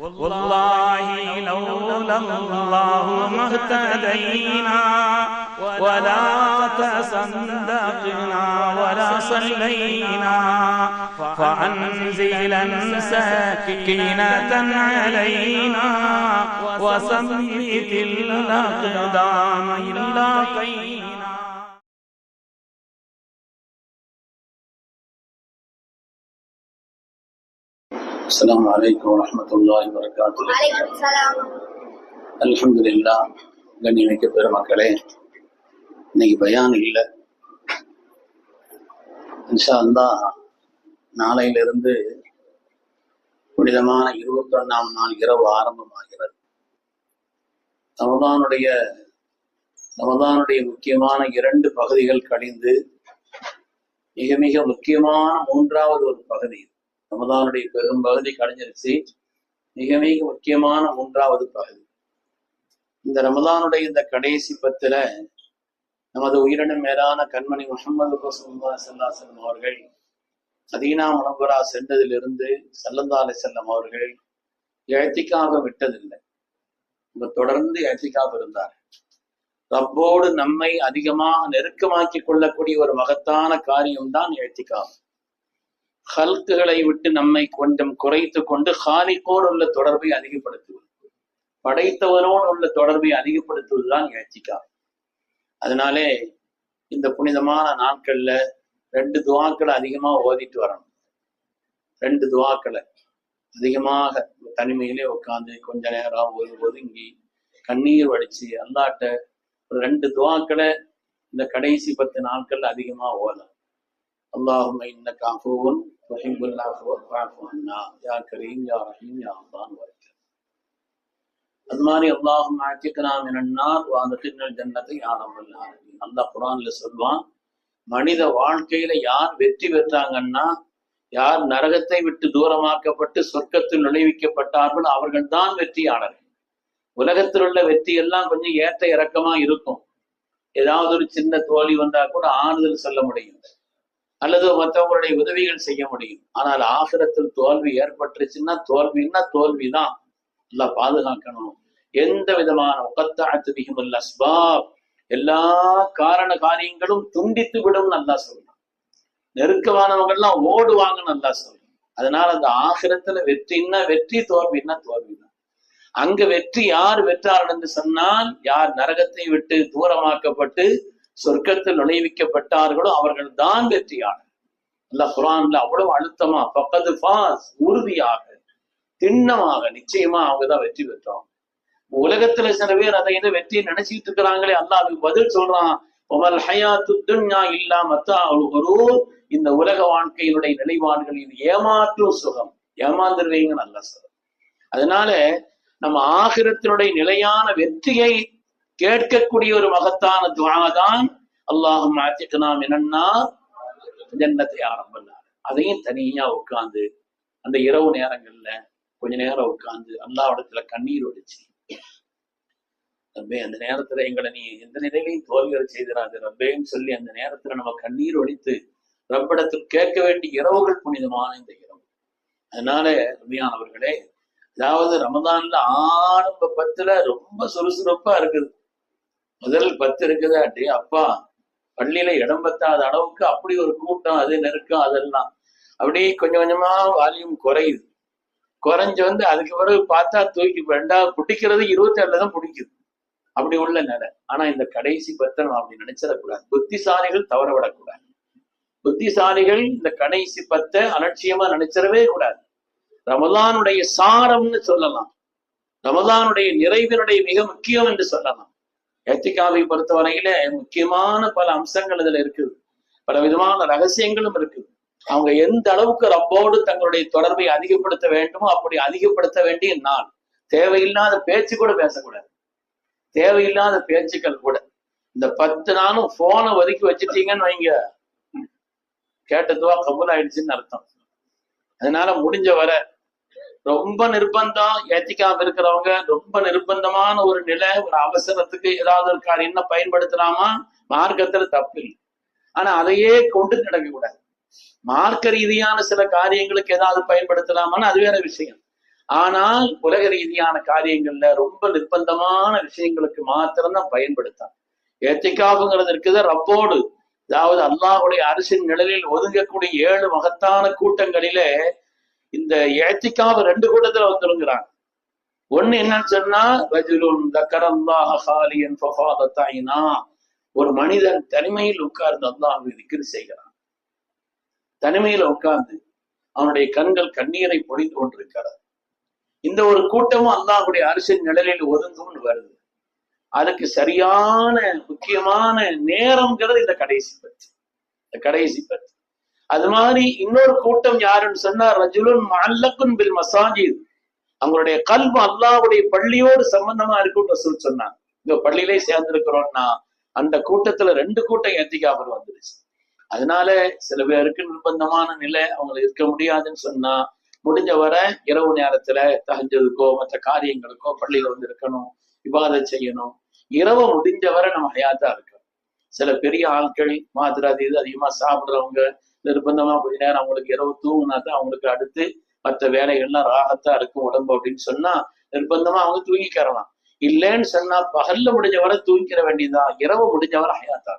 والله لولا الله ما اهتدينا ولا تصدقنا ولا صلينا فأنزلا سكينة علينا وثبت الأقدام إلا قينا. السلام عليكم ورحمة الله وبركاته வலைக்கும் சலாம் அல்ஹம்துலில்லா கண்ணியமிக்க பெருமக்களே இன்னைக்கு பயான் இல்லை இன்ஷா அல்லாஹ் நாளையிலிருந்து புனிதமான இருபத்தி ஒன்றாம் நாள் இரவு ஆரம்பமாகிறது ரமதானுடைய ரமதானுடைய முக்கியமான இரண்டு பகுதிகள் கழிந்து மிக மிக முக்கியமான மூன்றாவது ஒரு பகுதி ரமதானுடைய பெரும் பகுதி கழிஞ்சிருச்சு மிக மிக முக்கியமான மூன்றாவது பகுதி. இந்த ரமதானுடைய இந்த கடைசி பத்துல நமது உயிரினும் மேலான கண்மணி முகமது செல்லாசல்லம் அவர்கள் மதீனா முனவரா சென்றதிலிருந்து செல்லந்தாலை செல்லம் அவர்கள் எழுத்திக்காக விட்டதில்லை. இவர் தொடர்ந்து எழுத்திக்காக இருந்தார். ரப்போடு நம்மை அதிகமாக நெருக்கமாக்கி கொள்ளக்கூடிய ஒரு மகத்தான காரியம்தான் எழுத்திக்காகும் ஹல்குகளை விட்டு நம்மை கொஞ்சம் குறைத்து கொண்டு ஹாலிக்கோடு உள்ள தொடர்பை அதிகப்படுத்துவது. படைத்தவரோடு உள்ள தொடர்பை அதிகப்படுத்துவதுதான் எழுச்சிக்கா அதனாலே இந்த புனிதமான நாட்கள்ல ரெண்டு துவாக்களை அதிகமா ஓதிட்டு வரணும். ரெண்டு துவாக்களை அதிகமாக தனிமையிலே உட்காந்து கொஞ்ச நேரம் ஒரு ஒதுங்கி கண்ணீர் வடிச்சு அல்லாட்ட ஒரு ரெண்டு துவாக்களை இந்த கடைசி பத்து நாட்கள் அதிகமா ஓதலாம் اللهم انك عفو تحب العفو فاعف عنا يا كريم يا رحيم يا الله وبركاته அது மாதிரி அல்லாஹும் ஆட்சிக்கனா மினன்னார் வாதகின்னல் ஜன்னத்தை யாரும் அல்லாஹ் குரான்ல சொல்வான் மனித வாழ்க்கையில யார் வெற்றி பெற்றாங்கன்னா யார் நரகத்தை விட்டு தூரமாக்கப்பட்டு சொர்க்கத்தில் நுழைவிக்கப்பட்டார்கள் அவர்கள் தான் வெற்றியாளர்கள் உலகத்தில் உள்ள வெற்றி எல்லாம் கொஞ்சம் ஏற்ற இறக்கமா இருக்கும் ஏதாவது ஒரு சின்ன தோல்வி வந்தா கூட ஆறுதல் சொல்ல முடியும் அல்லது மற்றவங்களுடைய உதவிகள் செய்ய முடியும். ஆனால் ஆசிரத்தில் தோல்வி ஏற்பட்டுருச்சுன்னா தோல்வின்னா தோல்விதான். எல்லாம் பாதுகாக்கணும். எந்த விதமான உகத்தாத்து மிகும் அஸ்பாப் எல்லா காரண காரியங்களும் துண்டித்து விடும் நல்லா சொல்லணும் நெருக்கமானவங்க எல்லாம் ஓடுவாங்கன்னு நல்லா சொல்லணும் அதனால அந்த ஆசிரத்துல வெற்றின்னா வெற்றி தோல்வின்னா தோல்விதான். அங்க வெற்றி யார் வெற்றார்கள் என்று சொன்னால் யார் நரகத்தை விட்டு தூரமாக்கப்பட்டு சொர்க்கத்தில் நுழைவிக்கப்பட்டார்களோ அவர்கள் தான் வெற்றியாளர். அல்ல குரான்ல அவ்வளவு அழுத்தமா பக்கத்து பாஸ் உறுதியாக திண்ணமாக நிச்சயமா அவங்கதான் வெற்றி பெற்றோம். உலகத்துல சில பேர் அதை இதை வெற்றி நினைச்சிட்டு இருக்கிறாங்களே அல்ல அதுக்கு பதில் சொல்றான். உமல் ஹயாத்து துன்யா இல்லாமத்தா ஒரு இந்த உலக வாழ்க்கையினுடைய நிலைப்பாடுகள் ஏமாற்றும் சுகம். ஏமாந்துருவீங்க நல்ல சுகம். அதனால நம்ம ஆகிரத்தினுடைய நிலையான வெற்றியை கேட்கக்கூடிய ஒரு மகத்தான துவாதான் அல்லாஹும் ஆத்திக்கனாம் என்னன்னா ஜன்னத்தை ஆரம்பினார். அதையும் தனியா உட்கார்ந்து அந்த இரவு நேரங்கள்ல கொஞ்ச நேரம் உட்கார்ந்து அல்லாவிடத்துல கண்ணீர் ஒடிச்சு ரப்பே அந்த நேரத்துல எங்களை நீ எந்த நிலையிலையும் தோல்விகள் செய்திடாது ரப்பேன்னு சொல்லி அந்த நேரத்துல நம்ம கண்ணீர் ஒடித்து ரப்பிடத்தில் கேட்க வேண்டிய இரவுகள் புனிதமான இந்த இரவு. அதனால ரபியானவர்களே அதாவது ரமதான்ல ஆரம்ப பத்துல ரொம்ப சுறுசுறுப்பா இருக்குது. முதல் பத்து இருக்குதாட்டி அப்பா பள்ளியில இடம் பத்தாத அளவுக்கு அப்படி ஒரு கூட்டம் அது நெருக்கம் அதெல்லாம். அப்படியே கொஞ்சம் கொஞ்சமா வால்யூம் குறையுது. குறைஞ்சு வந்து அதுக்கு பிறகு பார்த்தா தூக்கி ரெண்டாவது பிடிக்கிறது இருபத்தி ஏழுல தான் பிடிக்குது. அப்படி உள்ள நிலை. ஆனா இந்த கடைசி பத்தை நம்ம அப்படி நினைச்சிடக்கூடாது. புத்திசாலிகள் தவற விடக்கூடாது புத்திசாலிகள் இந்த கடைசி பத்தை அலட்சியமா நினைச்சிடவே கூடாது. ரமதானுடைய சாரம்னு சொல்லலாம். ரமதானுடைய நிறைவினுடைய மிக முக்கியம் என்று சொல்லலாம். எத்திகாவை பொறுத்தவரையில முக்கியமான பல அம்சங்கள் இதுல இருக்குது. பல விதமான ரகசியங்களும் இருக்குது. அவங்க எந்த அளவுக்கு ரப்போடு தங்களுடைய தொடர்பை அதிகப்படுத்த வேண்டுமோ அப்படி அதிகப்படுத்த வேண்டிய நாள். தேவையில்லாத பேச்சு கூட பேசக்கூடாது. தேவையில்லாத பேச்சுக்கள் கூட. இந்த பத்து நாளும் போனை ஒதுக்கி வச்சுட்டீங்கன்னு வைங்க. கேட்டதுவா கபூல் ஆயிடுச்சுன்னு அர்த்தம். அதனால முடிஞ்ச வரை ரொம்ப நிர்பந்தம் ஏத்திக்காம இருக்கிறவங்க ரொம்ப நிர்பந்தமான ஒரு நிலை ஒரு அவசரத்துக்கு ஏதாவது ஒரு காரியம் பயன்படுத்தலாமா மார்க்கத்துல தப்பு இல்லை ஆனா அதையே கொண்டு நடக்க கூடாது. மார்க்க ரீதியான சில காரியங்களுக்கு ஏதாவது பயன்படுத்தலாமான்னு அது வேற விஷயம். ஆனால் உலக ரீதியான காரியங்கள்ல ரொம்ப நிர்பந்தமான விஷயங்களுக்கு மாத்திரம்தான் பயன்படுத்தான் ஏத்திக்காவுங்கிறது இருக்குது ரப்போடு. அதாவது அல்லாஹுடைய அரசின் நிழலில் ஒதுங்கக்கூடிய ஏழு மகத்தான கூட்டங்களிலே இந்த ஏத்திக்காவு ரெண்டு கூட்டத்துல வந்துருங்கிறாங்க ஒண்ணு என்னன்னு சொன்னா ரஜுலுன் தக்கரல்லாஹ ஹாலியன் ஒரு மனிதன் தனிமையில் உட்கார்ந்து அல்லாஹ்வை திக்ர் செய்கிறான். தனிமையில உட்கார்ந்து அவனுடைய கண்கள் கண்ணீரை பொழிந்து கொண்டிருக்கிறது. இந்த ஒரு கூட்டமும் அல்லாஹுடைய அரசின் நிழலில் ஒதுங்கும்னு வருது. அதுக்கு சரியான முக்கியமான நேரம்ங்கிறது இந்த கடைசி பத்து. இந்த கடைசி பத்து. அது மாதிரி இன்னொரு கூட்டம் யாருன்னு சொன்னா ரஜுலுன் மல்லக்குன் பில் மசாஜித். அவங்களுடைய கல்வ அல்லாவுடைய பள்ளியோடு சம்பந்தமா இருக்கும்னு ரசூல் சொன்னாங்க. இந்த பள்ளியிலே சேர்ந்திருக்கிறோம்னா அந்த கூட்டத்துல ரெண்டு கூட்டம் ஏத்திக்காமல் வந்துருச்சு. அதனால சில பேருக்கு நிர்பந்தமான நிலை அவங்களுக்கு இருக்க முடியாதுன்னு சொன்னா முடிஞ்ச வரை இரவு நேரத்துல தகஞ்சதுக்கோ மற்ற காரியங்களுக்கோ பள்ளியில வந்து இருக்கணும் விவாதம் செய்யணும். இரவு முடிஞ்ச வரை நம்ம ஹயாத்தா இருக்கணும். சில பெரிய ஆட்கள் மாத்திராது இது அதிகமா சாப்பிடுறவங்க நிர்பந்தமா கொஞ்ச நேரம் அவங்களுக்கு இரவு தூங்கினா தான் அவங்களுக்கு அடுத்து மற்ற வேலைகள்லாம் ராகத்தா இருக்கும் உடம்பு அப்படின்னு சொன்னா நிர்பந்தமா அவங்க தூங்கிக்கிறலாம். இல்லைன்னு சொன்னா பகல்ல முடிஞ்சவரை தூங்கிக்கிற வேண்டியதுதான். இரவு முடிஞ்சவரை ஹயாத்தா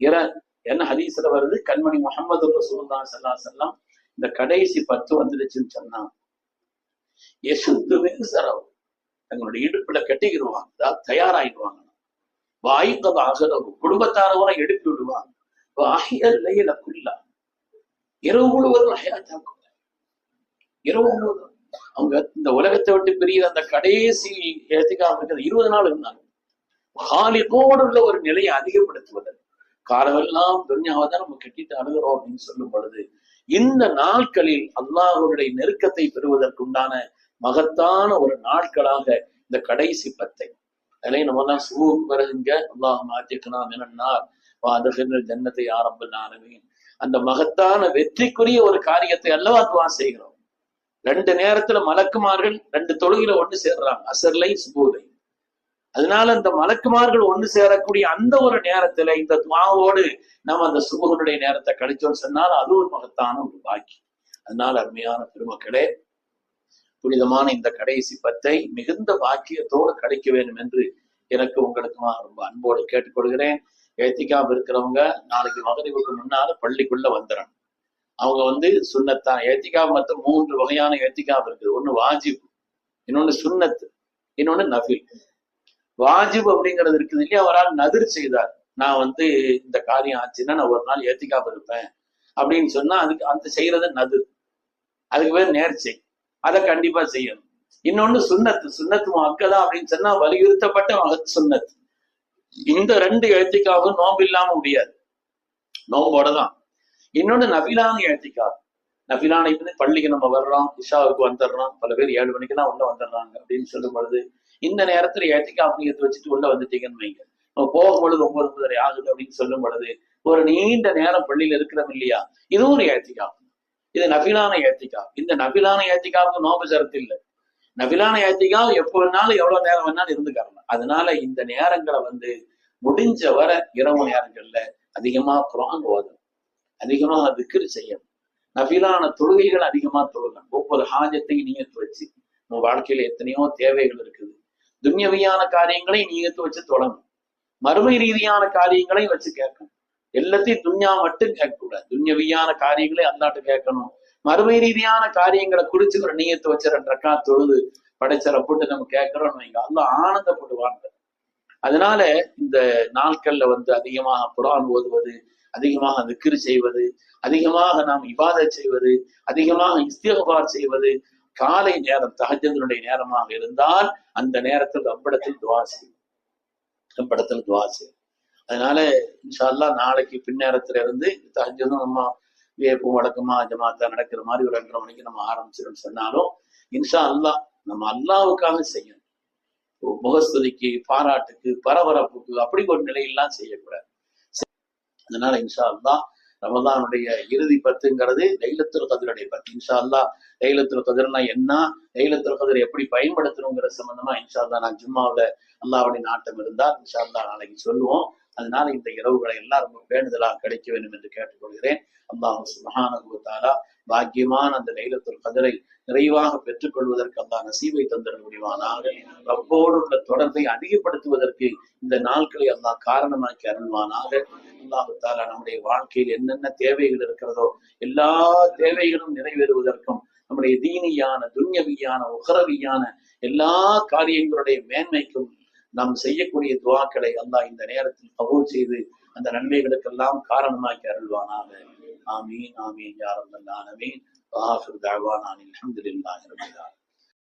இர என்ன ஹதீஸ்ல வருது? கண்மணி முகமது ரசூல்லா சல்லா செல்லாம் இந்த கடைசி பத்து வந்துடுச்சுன்னு சொன்னா எசுத்துவே சரவு. தங்களுடைய இடுப்புல கட்டிக்கிடுவாங்க. தயாராகிடுவாங்க வாய்ந்ததாக குடும்பத்தாரவரை எடுத்து விடுவாங்க வாயில குல்லா. இரவு முழுவதும் ஹயாத்தாக்கும் இரவு முழுவதும். அவங்க இந்த உலகத்தை விட்டு பெரிய அந்த கடைசி ஏத்துக்காம இருக்கிறது இருபது நாள் இருந்தாங்க ஹாலிகோடு உள்ள ஒரு நிலையை அதிகப்படுத்துவதற்கு காலமெல்லாம் துன்யாவை தான் நம்ம கட்டிட்டு அணுகிறோம் அப்படின்னு சொல்லும் பொழுது இந்த நாட்களில் அல்லாஹருடைய நெருக்கத்தை பெறுவதற்குண்டான மகத்தான ஒரு நாட்களாக இந்த கடைசி பத்தை. அதிலே நம்ம எல்லாம் சுகூக்கு வருகின்ற அல்லாஹ் மாற்றிக்கணும் என்னன்னார் வாதகின்ற ஜன்னத்தை ஆரம்ப ஆரம்பின் அந்த மகத்தான வெற்றிக்குரிய ஒரு காரியத்தை அல்லவா துவா செய்கிறோம். ரெண்டு நேரத்துல மலக்குமார்கள் ரெண்டு தொழுகில ஒண்ணு சேர்றாங்க. அசர்லை சுபூலை அதனால அந்த மலக்குமார்கள் ஒண்ணு சேரக்கூடிய அந்த ஒரு நேரத்துல இந்த துவாவோடு நம்ம அந்த சுபகனுடைய நேரத்தை கழிச்சோம்னு சொன்னால் அது ஒரு மகத்தான ஒரு பாக்கி அதனால அருமையான பெருமக்களே புனிதமான இந்த கடைசி பத்தை மிகுந்த பாக்கியத்தோடு கழிக்க வேண்டும் என்று எனக்கு உங்களுக்குமா ரொம்ப அன்போடு கேட்டுக்கொள்கிறேன். ஏத்திக்காம இருக்கிறவங்க நாளைக்கு மகரிவுக்கு முன்னால பள்ளிக்குள்ள வந்துடணும் அவங்க வந்து சுண்ணத்தான் ஏத்திக்காம மொத்தம் மூன்று வகையான ஏத்திக்காம இருக்குது. ஒண்ணு வாஜிப் இன்னொன்னு சுண்ணத்து இன்னொன்னு நஃபில். வாஜிப் அப்படிங்கிறது இருக்குது இல்லையா? அவரால் நதிர் செய்தார். நான் வந்து இந்த காரியம் ஆச்சுன்னா நான் ஒரு நாள் ஏத்திக்காம இருப்பேன் அப்படின்னு சொன்னா அதுக்கு அந்த செய்யறது நதிர். அதுக்கு பேர் நேர்ச்சை. அதை கண்டிப்பா செய்யணும். இன்னொன்னு சுண்ணத்து சுண்ணத்து மக்கதா அப்படின்னு சொன்னா வலியுறுத்தப்பட்ட சுண்ணத்து இந்த ரெண்டு எழுத்திக்காவும் நோம்பு இல்லாம முடியாது. நோம்போட தான் இன்னொன்னு நபிலான எழுத்திக்கா நபிலான இப்ப பள்ளிக்கு நம்ம வர்றோம் இஷாவுக்கு வந்துடுறோம் பல பேர் ஏழு மணிக்கு தான் உள்ள வந்துடுறாங்க அப்படின்னு சொல்லும் பொழுது இந்த நேரத்துல ஏத்திக்கா எடுத்து வச்சுட்டு உள்ள வந்துட்டீங்கன்னு வைங்க. நம்ம போகும்பொழுது ஒன்பது ஒன்பதரை ஆகுது அப்படின்னு சொல்லும் பொழுது ஒரு நீண்ட நேரம் பள்ளியில இருக்கிறோம் இல்லையா? இதுவும் ஒரு ஏத்திக்கா இது நபிலான ஏத்திக்கா இந்த நபிலான ஏத்திக்காவுக்கு நோம்பு சரத்து இல்லை. நபிலான ஏத்திக்கா எப்போ வேணாலும் எவ்வளவு நேரம் வேணாலும் இருந்துக்கலாம் அதனால இந்த நேரங்களை வந்து முடிஞ்ச வர இரவு நேரங்கள்ல அதிகமா குரான் ஓதணும். அதிகமா அதுக்கு செய்யணும். நபிலான தொழுகைகள் அதிகமா தொழுகணும். ஒவ்வொரு ஹாஜத்தையும் நீயத்து வச்சு நம்ம வாழ்க்கையில எத்தனையோ தேவைகள் இருக்குது. துன்யவியான காரியங்களை நீயத்து வச்சு தொடங்கும் மறுமை ரீதியான காரியங்களையும் வச்சு கேட்கணும். எல்லாத்தையும் துன்யா மட்டும் கேட்கக்கூடாது. துன்யவியான காரியங்களை அந்தாட்டு கேட்கணும். மறுமை ரீதியான காரியங்களை குறிச்சு ஒரு நீயத்தை வச்சு ரெண்டு ரக்கா தொழுது படைச்சரை போட்டு நம்ம கேட்கிறோம்னு வைங்க. அல்ல ஆனந்தப்படுவாங்க அதனால இந்த நாட்கள்ல வந்து அதிகமாக புறான் ஓதுவது அதிகமாக திக்ரு செய்வது அதிகமாக நாம் இவாத செய்வது அதிகமாக இஸ்திகபார் செய்வது காலை நேரம் தகஜங்களுடைய நேரமாக இருந்தால் அந்த நேரத்தில் ரப்படத்தில் துவா செய்யும். ரப்பிடத்தில் துவா செய்யும். அதனால இன்ஷால்லா நாளைக்கு பின்னேரத்துல இருந்து தகஜதும் நம்ம வியப்பும் வழக்கமா ஜமாத்தா நடக்கிற மாதிரி ஒரு ரெண்டரை மணிக்கு நம்ம ஆரம்பிச்சிடும் சொன்னாலும் இன்ஷா அல்லா நம்ம அல்லாவுக்காக செய்யணும். முகஸ்துதிக்கு பாராட்டுக்கு பரபரப்புக்கு அப்படி ஒரு நிலையெல்லாம் செய்யக்கூடாது. அதனால இன்ஷா அல்லா ரமதானுடைய இறுதி பத்துங்கிறது லைலத்துல் கதிருடைய பத்து. இன்ஷா அல்லா லைலத்துல் கதிர்னா என்ன? லைலத்துல் கதிர் எப்படி பயன்படுத்தணுங்கிற சம்பந்தமா இன்ஷா அல்லா நான் ஜும்மாவில அல்லாவுடைய நாட்டம் இருந்தால் இன்ஷா அல்லா நாளைக்கு சொல்லுவோம். அதனால இந்த இரவுகளை எல்லாம் ரொம்ப வேண்டுதலாக கிடைக்க வேண்டும் என்று கேட்டுக்கொள்கிறேன். அல்லாஹ் சுபஹானஹு பாக்கியமான அந்த லைலத்துல் கதரை நிறைவாக பெற்றுக்கொள்வதற்கு அல்லாஹ் நசீவை தந்திட முடிவானாக ரப்போடு உள்ள தொடர்பை அதிகப்படுத்துவதற்கு இந்த நாட்களை அல்லா காரணமாக்கி அருள்வானாக. அல்லாஹத்தாலா நம்முடைய வாழ்க்கையில் என்னென்ன தேவைகள் இருக்கிறதோ எல்லா தேவைகளும் நிறைவேறுவதற்கும் நம்முடைய தீனியான துன்யவியான உகரவியான எல்லா காரியங்களுடைய மேன்மைக்கும் நாம் செய்யக்கூடிய துவாக்களை அல்லாஹ் இந்த நேரத்தில் கபூல் செய்து அந்த நன்மைகளுக்கெல்லாம் காரணமாக்கி அருள்வானாக. ஆமீன் ஆமீன் யாரும் ஆமீன். வாஹிர் தாவானான் அல்ஹம்துலில்லாஹி இருக்கிறார்